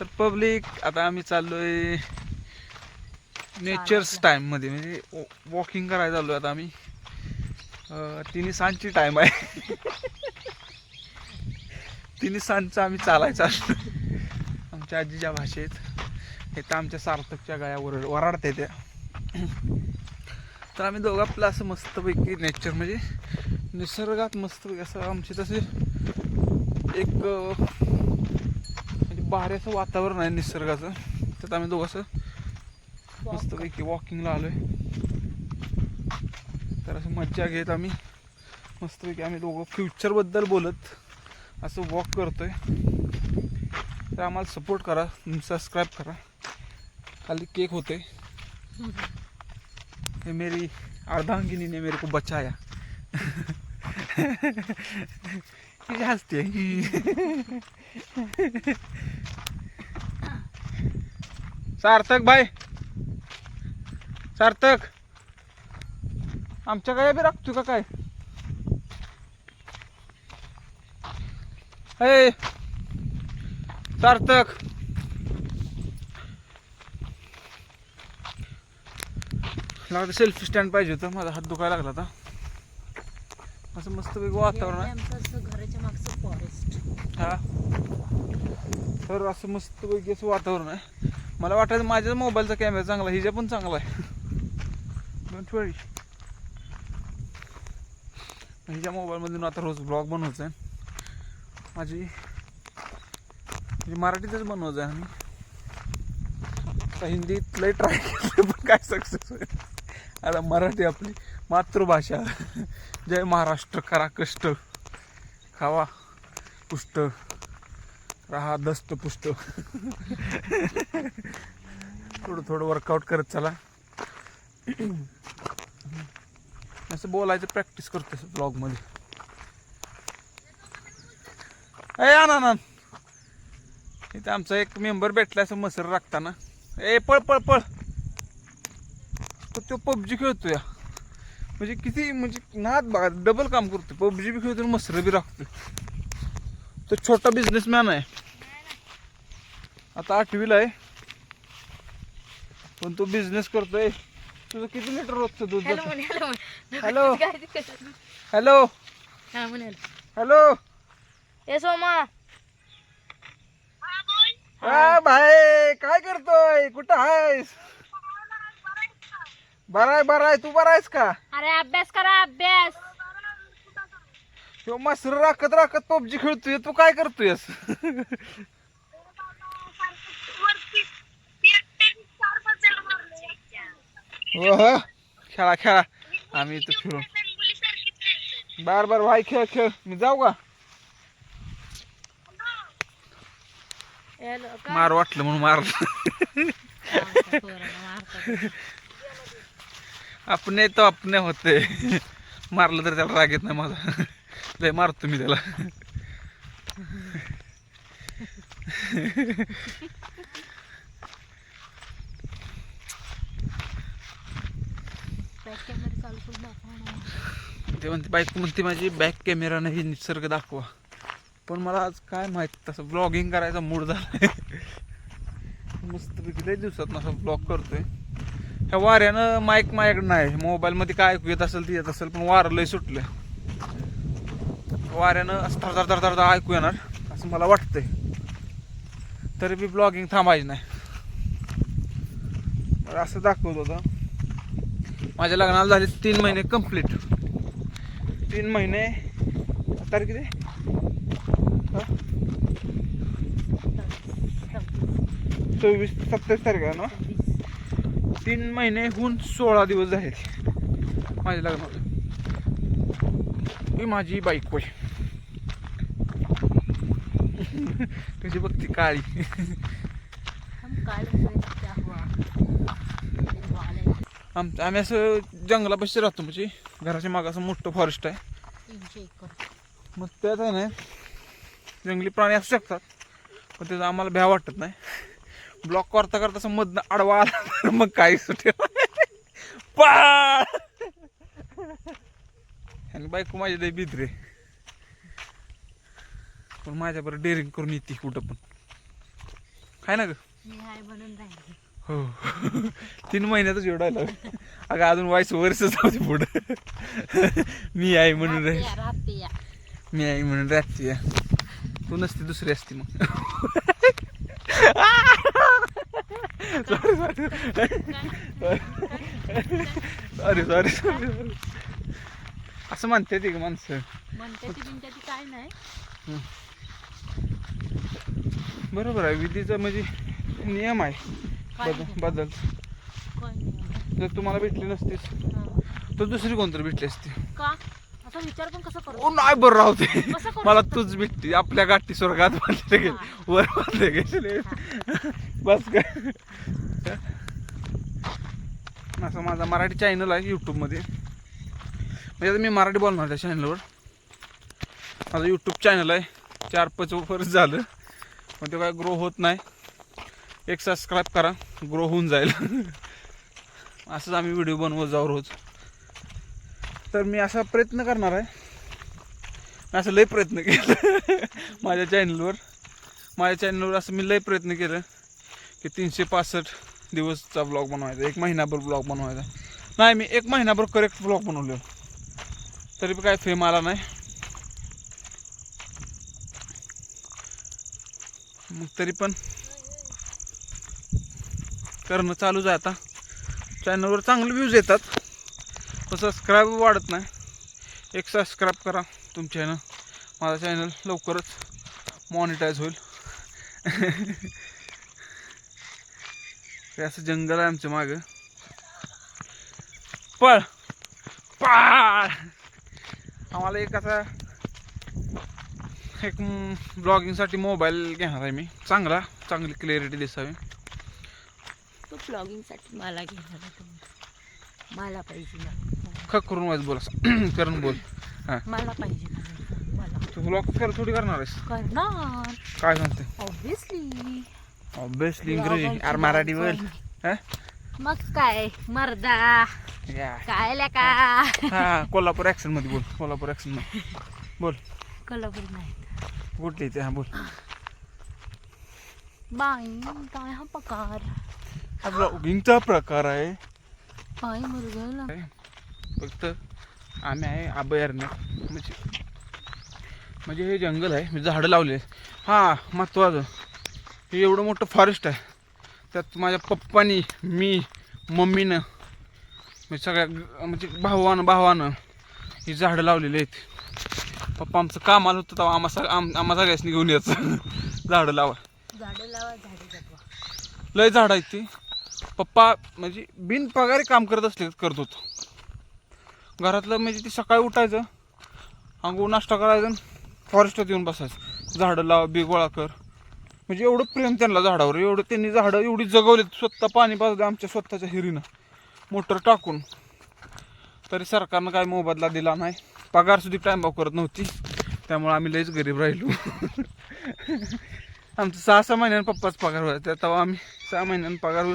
तर पब्लिक आता आम्ही चाललोय नेचर्स टाइममध्ये म्हणजे वॉकिंग करायला चाललोय आता आम्ही. तिन्ही सांजची टाइम आहे. तिन्ही सांजचं आम्ही चालायचं. असतो आमच्या आजीच्या भाषेत. हे तर आमच्या सार्थकच्या गायावर वराडते त्या. तर आम्ही दोघं आपलं असं मस्तपैकी नेचर म्हणजे निसर्गात मस्तपैकी असं आमचे तसे एक भारी असं वातावरण आहे निसर्गाचं. त्यात आम्ही दोघं असं मस्तपैकी वॉकिंगला आलोय. तर असं मज्जा घेत आम्ही. मस्तपैकी आम्ही दोघं फ्युचरबद्दल बोलत असं वॉक करतोय. तर आम्हाला सपोर्ट करा सबस्क्राईब करा. खाली केक होते हे मेरी अर्धांगिनीने मेरे को बचाया. हसते सार्थक भाई. सार्थक. आमच्या काय बी राखतो का काय? हे सार्थक. लागतं सेल्फी स्टँड पाहिजे होतं. माझा हात दुखायला लागला होता असं मस्त वेगळं वातावरण आहे. घराच्या मागचं फॉरेस्ट हा. तर असं मस्त असं वातावरण आहे. मला वाटायचं माझ्याच मोबाईलचा कॅमेरा चांगला हिच्या पण चांगला आहे. डोंट वरी हिच्या मोबाईलमधून आता रोज ब्लॉग बनवायचा आहे. माझी म्हणजे मराठीतच बनवायचं आहे आम्ही. आता हिंदीत लय ट्राय केलं पण काय सक्सेस होईल? आता मराठी आपली मातृभाषा. जय महाराष्ट्र करा कष्ट. खावा पुष्ट. राहा दस्त पुष्ट. थोडं थोडं वर्कआउट करत चला. असं बोलायचं प्रॅक्टिस करतो ब्लॉगमध्ये ए आना ना इथं आमचा एक मेंबर भेटला असं मसर राखताना. ए पळ पळ पळ. तर तो पबजी खेळतो या म्हणजे किती म्हणजे नाद बघा डबल काम करतो पबजी बी खेळतो मसर बी राखतो तो छोटा बिझनेसमॅन आहे. आता आठवीला आहे. पण तो बिझनेस करतोय. तुझं किती लिटर रोजचं दूध हॅलो जातं? Hello hello. हा ए सोमा. हा भाई काय करतोय? कुठं आहेस? बरा आहे बरा आहे. तू बरा आहेस का? अरे अभ्यास करा अभ्यास. तो मसर राखत राखत पबजी खेळतोय तू काय करतोयस? हो हो खेळा खेळा. आम्ही इथं फिरून बार बार भाई खेळ खेळ. मी जाऊ का? मार वाटलं म्हणून मार आमच्या पोराला मारतात. अपने तो अपने होते मारलं तर त्याला राग येत नाही माझा लय मारतो मी त्याला. ते म्हणते बाईक म्हणते माझी बॅक कॅमेरा नाही निसर्ग दाखवा. पण मला आज काय माहीत तसं ब्लॉगिंग करायचा मूड झालाय. मस्त लय दिवसात असं ब्लॉग करतोय. ह्या वाऱ्यानं माईक माझ्याकडे नाही. मोबाईलमध्ये काय ऐकू येत असेल ते येत असेल पण वारं लय सुटलंय. वाऱ्यानं असं धर धर धर धर ऐकू येणार. असं मला वाटतंय. तरी बी ब्लॉगिंग थांबायची नाही. मला असं दाखवत होतं. माझ्या लग्नाला झाले तीन महिने कंप्लीट तीन महिने तारीख किती? चोवीस सत्तावीस तारीख आहे ना? तीन महिने होऊन सोळा दिवस झाले. माझ्या लग्नाला. ही माझी बाईक होय कशी बघती काळी. हम काले से क्या हुआ ये वाले आम आम्ही असं जंगलापाशी राहतो म्हणजे घराच्या मागं असं मोठं फॉरेस्ट आहे. मग त्यात आहे ना जंगली प्राणी असू शकतात पण त्याचं आम्हाला भ्या वाटत नाही. ब्लॉक करता करता असं मधनं आडवा आला मग काही सुटेल पाळ आणि बायको माझी लय बिद्रे पण माझ्याबरोबर डेअरिंग करून येते कुठं पण. हाय ना ग? हो. तीन महिन्यातच एवढा आला. अगं अजून वाईस वर्ष जाऊ पुढं. मी आहे म्हणून राहील. मी आहे म्हणून राहते या. तू नसती दुसरी असती मग. सॉरी सॉरी सॉरी सॉरी असं म्हणते ती माणसं. म्हणते काय नाही. बरोबर आहे विधीचा म्हणजे नियम आहे. बदल. बदल. जर तुम्हाला भेटली नसतीस हा. तर दुसरी कोणतरी भेटली असती. का? असा विचार पण कसं करू? ओ नाही बरं राहते कसं करू मला शकतो? तूच भेटती. आपल्या गाठी स्वर्गात बांधले गेले. वर बांधले गेले. बस काय असं माझा मराठी चॅनल आहे यूट्यूबमध्ये म्हणजे आता मी मराठी बोलणार त्या चॅनलवर माझं यूट्यूब चॅनल आहे. चार पाच वर्ष झालं. पण ते काय ग्रो होत नाही. एक सबस्क्राईब करा ग्रो होऊन जाईल. असंच आम्ही व्हिडिओ बनवत जाऊ रोज. तर मी असा प्रयत्न करणार आहे. मी असं लय प्रयत्न केला. माझ्या चॅनलवर माझ्या चॅनलवर असं मी लय प्रयत्न केलं की तीनशे पासष्ट दिवसचा ब्लॉग बनवायचा एक महिनाभर ब्लॉग बनवायचा. नाही मी एक महिनाभर करेक्ट ब्लॉग बनवले तरी पण काय फेम आला नाही. मग तरी पण करणं चालूच आहे आता. चॅनलवर चांगले व्ह्यूज येतात. पण सबस्क्राईब वाढत नाही. एक सबस्क्राईब करा तुमच्या ह्यानं. माझा चॅनल लवकरच मॉनिटाईज होईल. हे असं जंगल आहे आमच्या मागं. पळ! पळ! आम्हाला एक असा एक ब्लॉगिंगसाठी मोबाईल घेणार आहे मी. चांगला चांगली क्लिअरिटी दिसावी. तू ब्लॉगिंगसाठी मला घेणार आहे तुम्ही. मला पाहिजे ना. खक करून वाज बोल करून बोल. हां. मला पाहिजे ना. मला. तू ब्लॉग कर थोडी करणार आहेस? करणार. काय सांगते? ऑब्विसली ऑब्विसली इंग्रजी. यार मराठी बोल. हा? मग काय? मर्दा. या. काय लेका हा कोल्हापूर ॲक्शनमध्ये बोल. कोल्हापूर ॲक्शनमध्ये. बोल. कोल्हापूर नाही. कुठली ते हा बोल बाई काय हा पकार हा ब्लॉगिंगचा प्रकार आहे बाई मुरगळला काय? फक्त आम्ही आहे अभयारण्यात म्हणजे म्हणजे हे जंगल आहे म्हणजे झाडं लावले हां महत्वाचं हे एवढं मोठं फॉरेस्ट आहे. त्यात माझ्या पप्पानी मी मम्मीनं म्हणजे सगळ्या ग- म्हणजे भावानं भावानं ही झाडं लावलेली आहेत. पप्पा आमचं काम आलं होतं तेव्हा आम्हा सग आम आम्हा सगळ्यासनी घेऊन यायचं. झाडं लावा. झाडं लावा झाडं जगवा. लय झाड आहेत ती. पप्पा म्हणजे बिन पगारी काम करत असले करत होतो. घरातलं म्हणजे ती सकाळी उठायचं अंघोळ नाश्ता करायचं फॉरेस्टात येऊन बसायचं. झाडं लाव बी गोळा कर. म्हणजे एवढं प्रेम त्यांना झाडावर. एवढं त्यांनी झाडं एवढी जगवली स्वतः पाणी पाजलं आमच्या स्वतःच्या हिरीनं. मोटर टाकून. तरी सरकारनं काय मोबदला दिला नाही. पगार सुद्धा करत नव्हती. त्यामुळे आम्ही लयच गरीब राहिलो. आमचं सहा सहा महिन्यानं पप्पाच पगार व्हायचा तेव्हा आम्ही सहा महिन्यानं पगार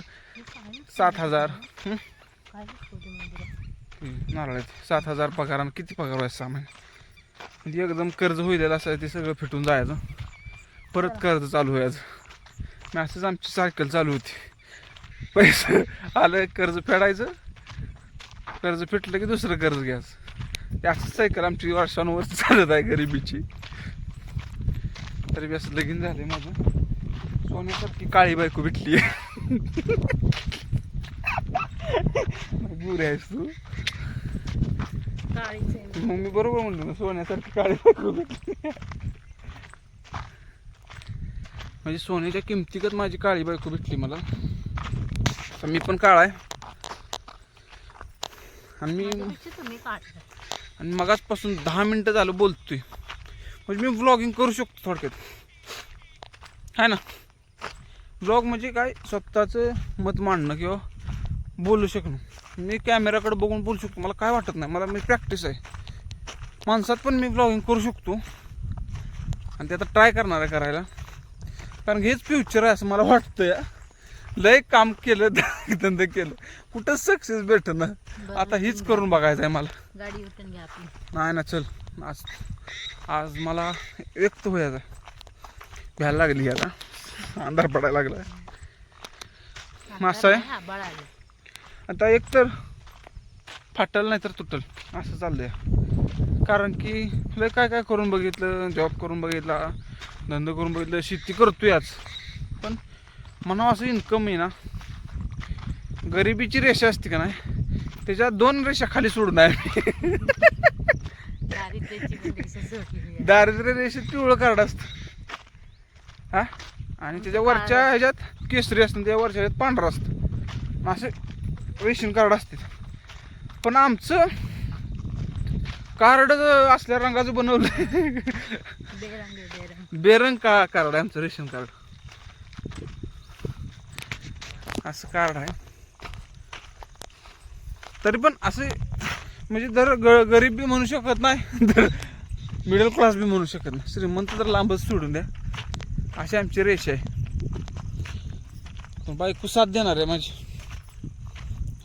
सात हजार. हं? नारळाचे. सात हजार पगार आणि किती पगार व्हायचा सहा महिने? म्हणजे एकदम कर्ज होईल असं ते सगळं फिटून जायचं. परत कर्ज चालू व्हायचं. मॅसेज आमची सायकल चालू होती. पैसे आलं कर्ज फेडायचं. कर्ज फिटलं की दुसरं कर्ज घ्यायचं. ते असंच सायकल आमची वर्षानुवर्ष चालत आहे गरिबीची. तरी बी असं लगीन झालंय माझं. सोन्यासारखी काळी बायको भेटली बुरे आहेस तू. आहे. मग मी बरोबर म्हणलो ना सोन्यासारखी काळी बायको भेटली म्हणजे सोन्याच्या किमतीकच माझी काळी बायको भेटली मला. तर मी पण काळा आहे. आणि मी तुम्ही आणि मगाचपासून दहा मिनटं झालं बोलतोय. म्हणजे मी व्लॉगिंग करू शकतो थोडक्यात. आहे ना? ब्लॉग म्हणजे काय? स्वतःचं मत मांडणं किंवा बोलू शकणं. मी कॅमेराकडे बघून बोलू शकतो. मला काय वाटत नाही. मला मी प्रॅक्टिस आहे. माणसात पण मी ब्लॉगिंग करू शकतो. आणि ते आता ट्राय करणार आहे करायला. कारण हेच फ्युचर आहे असं मला वाटतं या लय काम केलं धंदा केलं. कुठं सक्सेस भेटत ना आता हीच करून बघायचं आहे मला. गाडी उठून घ्या आपली. नाही ना चल. आज आज मला व्यक्त व्हायचं भ्यायला लागली आता. अंधार पडायला लागला. असं आहे? हा आता एक तर फाटल नाही तर तुटल. असं चाललंय. कारण की लय काय काय करून बघितलं जॉब करून बघितला धंदा करून बघितलं शेती करतोय आज. पण म्हणा असं इन्कम आहे ना गरिबीची रेषा असते का नाही त्याच्या दोन रेषा खाली सोडून आहे. दारिद्र्य रेषेत पिवळं कार्ड असतं. हा? आणि त्याच्या वरच्या ह्याच्यात केसरी असतं त्या वरच्या ह्याच्यात पांढरं असतं. असे रेशन कार्ड असते पण आमचं कार्ड असल्या रंगाचं बनवलं बेरंग का कार्ड आहे आमचं रेशन कार्ड असं कार्ड आहे. तरी पण असे म्हणजे जर ग गरीब बी म्हणू शकत नाही तर मिडल क्लास बी म्हणू शकत नाही. श्रीमंत तर लांबच सोडून द्या. अशी आमची रेष आहे. पण बायको साथ देणार आहे माझी.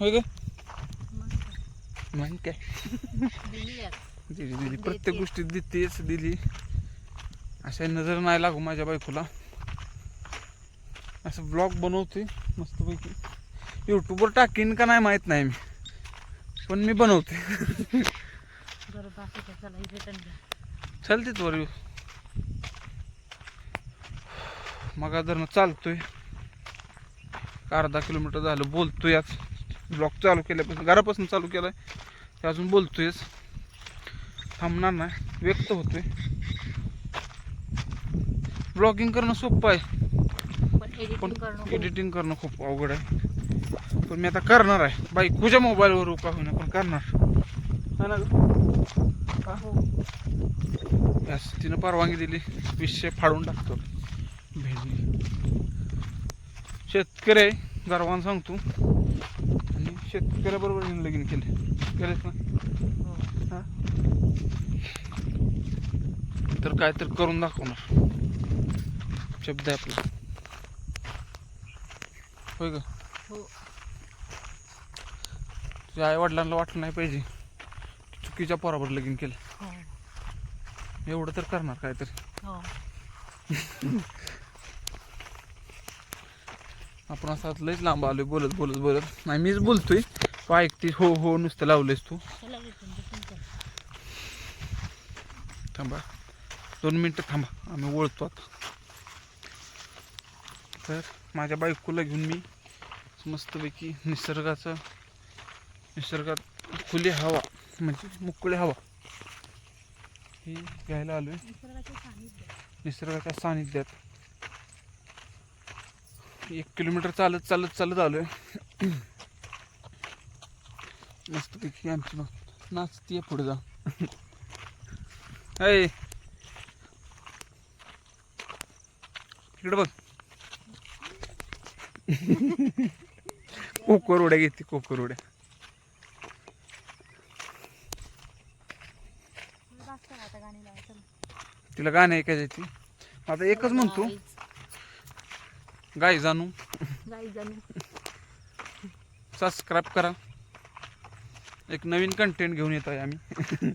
होय ग? मग काय दिली. दिली. प्रत्येक. गोष्टीत देतेच दिली. अशा नजर नाही लागू माझ्या बायकोला. असं ब्लॉग बनवते मस्तपैकी. यूट्यूबवर टाकीन का नाही माहीत नाही मी. पण मी बनवते बरं बाकी काय? चला इथे पण घ्या. चालतेच वर मग धरणं चालतोय. अर्धा किलोमीटर झालं बोलतोय आज. ब्लॉग चालू केल्यापासून घरापासून चालू केलाय. ते अजून बोलतोयच. थांबणार नाही व्यक्त होतोय. ब्लॉगिंग करणं सोपं आहे. पण एडिटिंग करणं खूप- अवघड आहे. पण मी आता करणार आहे. बाईकूच्या मोबाईलवर का होईना पण करणार. है ना? हा? तिनं परवानगी दिली. विषय फाडून टाकतो. भेंडी शेतकरी आहे गर्वान सांगतो. आणि शेतकऱ्याबरोबर लगीन केले. केलेच ना हो. हा? तर काय तर करून दाखवणार. शब्द आहे आपला. होय ग. हो. तुझ्या आई वडिलांना वाटलं नाही पाहिजे. चुकीच्या पोरावर लगीन केलं. हो. एवढं तर करणार काहीतरी. हो. आपण असं लयच लांब आलोय बोलत बोलत बोलत. नाही मीच बोलतोय. तू ऐकते हो हो नुसतं लावलंयस तू. थांबा. दोन मिनटं थांबा. आम्ही ओळखतो आता. तर माझ्या बायकोला घेऊन मी मस्तपैकी निसर्गाचं निसर्गात खुली हवा म्हणजे मोकळी हवा ही घ्यायला आलोय. आहे निसर्गाच्या सानिध्यात. एक किलोमीटर चालत चालत चालत आलो आहे मस्तपैकी आमची मग नाचतीये पुढे जा इकडे बघ. कोकर उड्या घेते कोकर उड्या तिला गाणं ऐकायचं ती. आता एकच म्हणतो. गाय जाणू. जाणू सबस्क्राईब करा. एक नवीन कंटेंट घेऊन येत आहे आम्ही.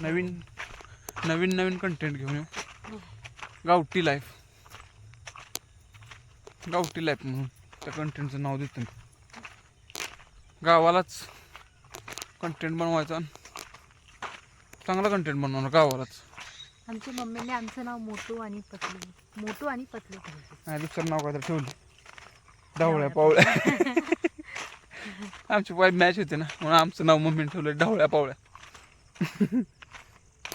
नवीन नवीन नवीन कंटेंट घेऊन येऊ. गावठी लाईफ गावठी लाईफ म्हणून. त्या कंटेंटचं नाव देतो. गावालाच कंटेंट बनवायचा चांगला कंटेंट बनवणार गावालाच. आमच्या मम्मीने आमचं नाव मोटू आणि पतलू. मोटू आणि पतलू ठेवलं. नाही दुसरं नाव काय तर ठेवलं. ढवळ्या पावळ्या. आमची वाईफ मॅच होते ना म्हणून आमचं नाव मम्मीने ठेवलं ढवळ्या पावळ्या.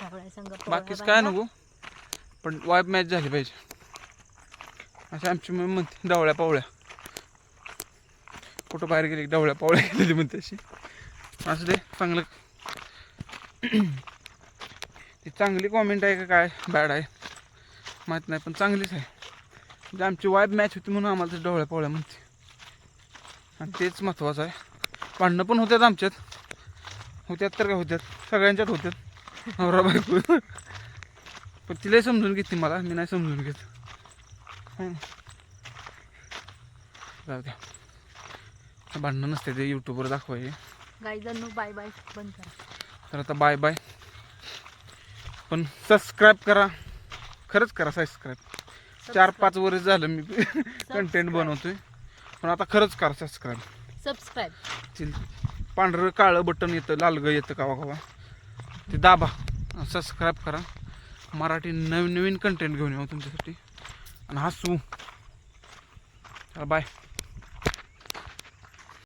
ढवळ्या बाकीच काय. नको. पण वाईफ मॅच झाली पाहिजे. अशी आमची मग म्हणते डावळ्या पावळ्या. कुठं बाहेर गेली डावळ्या पावळ्या गेलेली म्हणते अशी. असं दे चांगलं. ती चांगली कॉमेंट आहे का काय? बॅड आहे. माहीत नाही पण चांगलीच आहे. म्हणजे आमची वाईफ मॅच होती म्हणून आम्हाला ते ढवळ्या पावळ्या म्हणते. आणि तेच महत्त्वाचं आहे. भांडणं पण होत्यात आमच्यात. होत्यात तर काय होत्यात? सगळ्यांच्यात होत्यात. नवरा बायको. पण तिलाही समजून घेते मला. मी नाही समजून घेत. जाऊ द्या भांडणं नसते ते यूट्यूबवर दाखवायचे गाई जाणू बाय बाय बंद करा. तर आता बाय बाय पण सबस्क्राईब करा. खरंच करा सबस्क्राईब चार पाच वर्ष झालं मी कंटेंट बनवतोय. पण आता खरंच कर सबस्क्राईब सबस्क्राईब पांढरं काळं बटन येतं लालगं येतं कावा कावा. ते दाबा. सबस्क्राईब करा. मराठी नवीन नवीन कंटेंट घेऊन येऊ तुमच्यासाठी. आणि हसू चला बाय